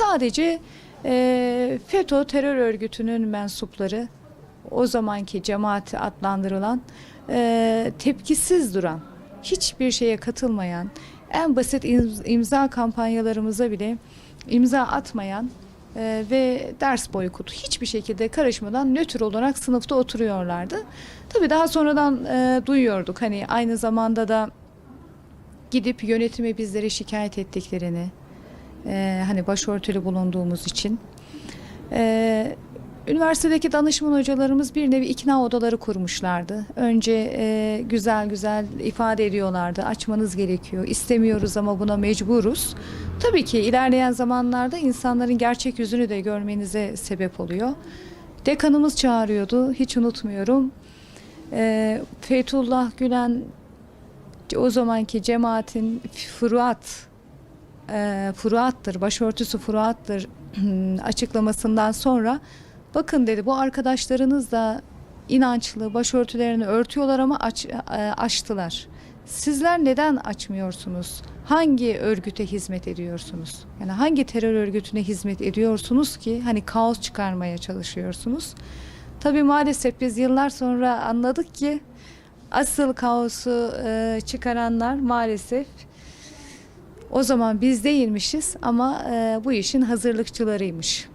Sadece e, FETÖ terör örgütünün mensupları, o zamanki cemaat adlandırılan e, tepkisiz duran, hiçbir şeye katılmayan, en basit imz- imza kampanyalarımıza bile imza atmayan e, ve ders boykotu hiçbir şekilde karışmadan nötr olarak sınıfta oturuyorlardı. Tabii daha sonradan e, duyuyorduk hani aynı zamanda da gidip yönetime bizlere şikayet ettiklerini, e, hani başörtülü bulunduğumuz için. E, üniversitedeki danışman hocalarımız bir nevi ikna odaları kurmuşlardı. Önce e, güzel güzel ifade ediyorlardı. Açmanız gerekiyor. İstemiyoruz ama buna mecburuz. Tabii ki ilerleyen zamanlarda insanların gerçek yüzünü de görmenize sebep oluyor. Dekanımız çağırıyordu. Hiç unutmuyorum. E, Fethullah Gülen o zamanki cemaatin furuat e, furuattır, başörtüsü furuattır açıklamasından sonra bakın dedi bu arkadaşlarınız da inançlı başörtülerini örtüyorlar ama aç, e, açtılar. Sizler neden açmıyorsunuz? Hangi örgüte hizmet ediyorsunuz? Yani hangi terör örgütüne hizmet ediyorsunuz ki hani kaos çıkarmaya çalışıyorsunuz? Tabii maalesef biz yıllar sonra anladık ki asıl kaosu e, çıkaranlar maalesef o zaman biz değilmişiz ama e, bu işin hazırlıkçılarıymış.